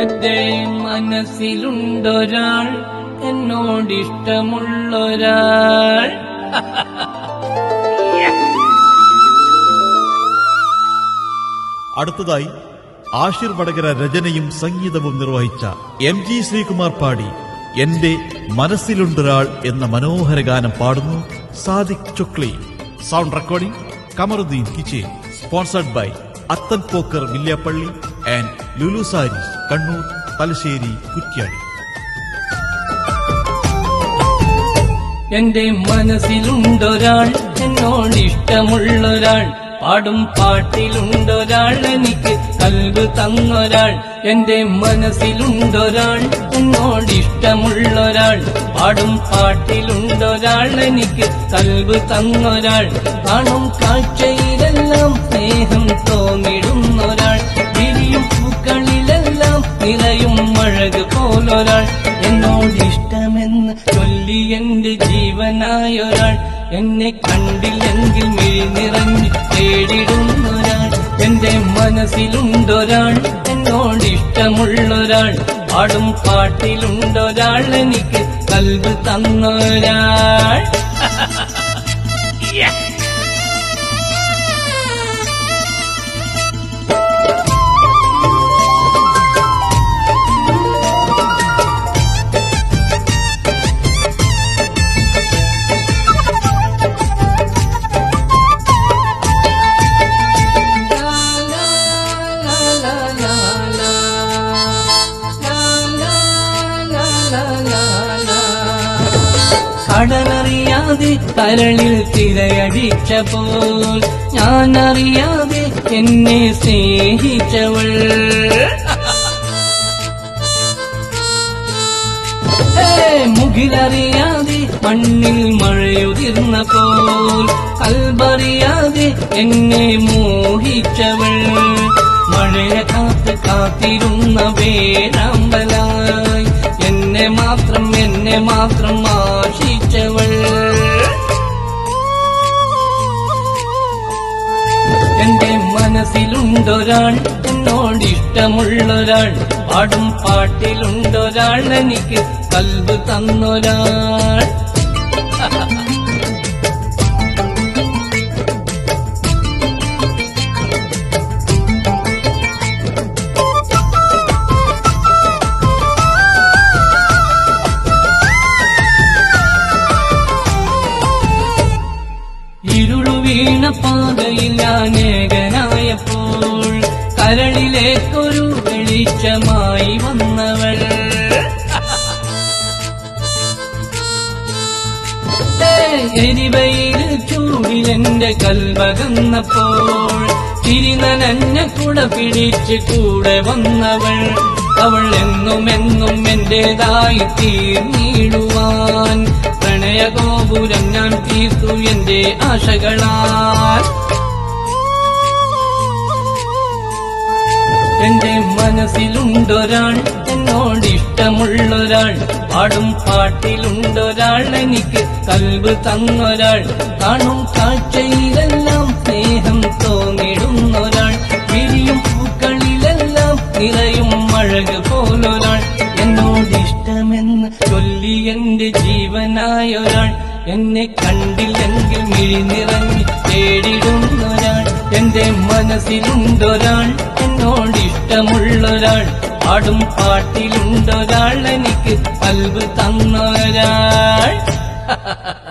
എന്റെ മനസ്സിലുണ്ടൊരാൾ എന്നോടിഷ്ടമുള്ളൊരാൾ. അടുത്തതായി ആഷിർ വടകര രചനയും സംഗീതവും നിർവഹിച്ച എം ജി ശ്രീകുമാർ പാടി എന്റെ മനസ്സിലുണ്ടൊരാൾ എന്ന മനോഹര ഗാനം പാടുന്നു Sadiq Chukli. Sound recording Kamaruddin കിച്ചേൻ sponsored by Athan Pokkar Villiappally. And Lulu sarees Kannur Thalassery Kuttiady എന്റെ മനസ്സിലുണ്ടൊരാൾ എന്നോടിഷ്ടമുള്ളൊരാൾ പാടും പാട്ടിലുണ്ടൊരാൾ എനിക്ക് കൽവ് തന്നൊരാൾ. എന്റെ മനസ്സിലുണ്ടൊരാൾ എന്നോടിഷ്ടമുള്ളൊരാൾ പാടും പാട്ടിലുണ്ടൊരാൾ എനിക്ക് കൽവ് തന്നൊരാൾ. കാണും കാഴ്ചയിലെല്ലാം സ്നേഹം തോന്നിടുന്നൊരാൾ മഴക് പോലൊരാൾ എന്നോട് ഇഷ്ടമെന്ന് ചൊല്ലി എന്റെ ജീവനായൊരാൾ എന്നെ കണ്ടില്ലെങ്കിൽ മിഴി നിറഞ്ഞ് തേടിടുന്നൊരാൾ. എന്റെ മനസ്സിലുണ്ടൊരാൾ എന്നോട് ഇഷ്ടമുള്ളൊരാൾ പാടും പാട്ടിലുണ്ടൊരാൾ എനിക്ക് കൽവ് തന്നൊരാൾ. കടലറിയാതെ കരളിൽ തിരയടിച്ച പോൽ ഞാൻ അറിയാതെ എന്നെ സ്നേഹിച്ചവൾ. മുഖിലറിയാതെ മണ്ണിൽ മഴയുതിർന്ന പോൽ കൽബറിയാതെ എന്നെ മോഹിച്ചവൾ. മഴയെ കാത്ത് കാത്തിരുന്ന മാത്രം എന്നെ മാത്രം ആശിച്ചവൾ. എന്റെ മനസ്സിലുണ്ടൊരാൾ എന്നോടിഷ്ടമുള്ളൊരാൾ. പാടും പാട്ടിലുണ്ടൊരാൾ എനിക്ക് കൽബ് തന്നൊരാൾ. പാതയിൽ കരളിലേക്കൊരു വെളിച്ചമായി വന്നവൾ. എരിവയിൽ ചൂടിലെന്റെ കൽവകന്നപ്പോൾ തിരിനനഞ്ഞ കുട പിടിച്ച് കൂടെ വന്നവൾ. അവൾ എന്നും എന്നും എന്റേതായി തീർന്നിടുവാൻ പ്രണയഗോപുരം ഞാൻ തീർത്തു എന്റെ ആശകളാൽ. എന്റെ മനസ്സിലുണ്ടൊരാൾ എന്നോട് ഇഷ്ടമുള്ളൊരാൾ പാടും പാട്ടിലുണ്ടൊരാൾ എനിക്ക് കൽബ് തന്നൊരാൾ കാണും കാഴ്ചയിലെല്ലാം സ്നേഹം മഴക് പോലൊരാൾ എന്നോടിഷ്ടമെന്ന് ചൊല്ലി എന്റെ ജീവനായൊരാൾ എന്നെ കണ്ടില്ലെങ്കിൽ മിഴിനിറങ്ങി തേടിടുന്നൊരാൾ. എന്റെ മനസ്സിലുണ്ടൊരാൾ എന്നോടിഷ്ടമുള്ളൊരാൾ. പാടും പാട്ടിലുണ്ടൊരാൾ എനിക്ക് കൽബ് തന്നൊരാൾ.